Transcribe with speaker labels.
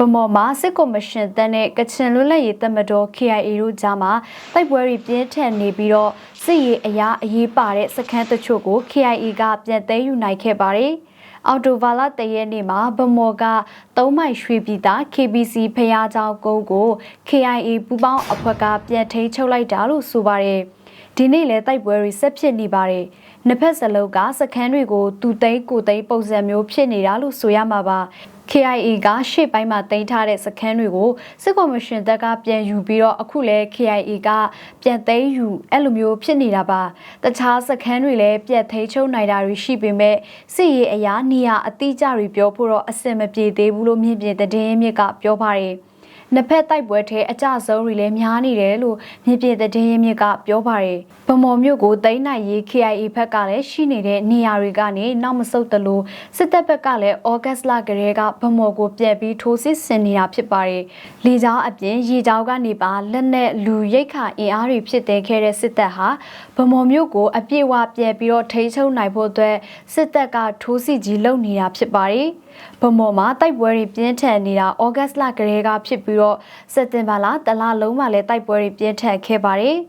Speaker 1: ဗမော်မှာစစ်ကော်မရှင်တန်းနဲ့ကချင်လွတ်လပ်ရေးတပ်မတော် KIA တို့ကြားမှာတိုက်ပွဲတွေပြင်းထန်နေပြီးတော့စစ်ရေးအရာအရေးပါတဲ့စခန်းတချို့ကို KIA ကပြန်သိမ်းယူနိုင်ခဲ့ပါတယ်။အော်တိုဗာလာတရက်နေ့မှာဗမော်က၃မိုင်ရွှေပြည်သား KBC ဖျားချောင်းကုန်းကို KIA ပူပေါင်းအဖွဲ့ကပြန်ထိန်းချုပ်လိုက်တာလို့ဆိုပါတယ်။ဒီနေ့လည်းတိုက်ပွဲတွေဆက်ဖြစ်နေပါတယ်။နှစ်ဖက်စလုံးကစခန်းတွေကိုသူသိန်းကိုသိန်းပုံစံမျိုးဖြစ်နေတာလို့ဆိုရမှာပါ။ KIA ကရှေ့ပိုင်းမှာတင်ထားတဲ့စခန်းတွေကိုစစ်ကော်မရှင်တပ်ကပြန်ယူပြီးတော့အခုလည်း KIA ကပြန်သိမ်းယူအဲ့လိုမျိုးဖြစ်နေတာပါတခြားစခန်းတွေလည်းပြတ်သိမ်းချုပ်နိုင်တာတွေရှိပေမဲ့စစ်ရေးအရာနေရာအတိအကျတွေပြောဖို့တော့အဆင်မပြေသေးဘူးလို့မြင့်ပြတဲ့တင်းမြစ်ကပြောပါတယ် နှစ်ဖက်တိုက်ပွဲထဲအကြဆုံးတွေလည်းများနေတယ်လို့မြင့်ပြတဲ့တင်းမြစ်ကပြောပါတယ်ဗမော်မြို့ကိုသိမ်းနိုင်ရေး KIA ဘက်ကလည်းရှိနေတဲ့နေရာတွေကနေနောက်မဆုတ်တလို့စစ်တပ်ဘက်ကလည်းဩဂတ်လကလေးကဗမော်ကိုပြက်ပြီးထိုးစစ်ဆင်နေတာဖြစ်ပါတယ်။လေကြောင်းအပြင်ရေကြောင်းကနေပါလက်နဲ့လူရိတ်ခအင်အားတွေဖြစ်တဲ့ခဲ့တဲ့စစ်တပ်ဟာဗမော်မြို့ကိုအပြည့်အဝပြက်ပြီးတော့ထိန်းချုပ်နိုင်ဖို့အတွက်စစ်တပ်ကထိုးစစ်ကြီးလုပ်နေတာဖြစ်ပါတယ်။ဗမော်မှာတိုက်ပွဲတွေပြင်းထန်နေတာဩဂတ်လကလေးကဖြစ်ပြီးတော့စက်တင်ဘာလတလလုံးမှာလည်းတိုက်ပွဲတွေပြင်းထန်ခဲ့ပါတယ်။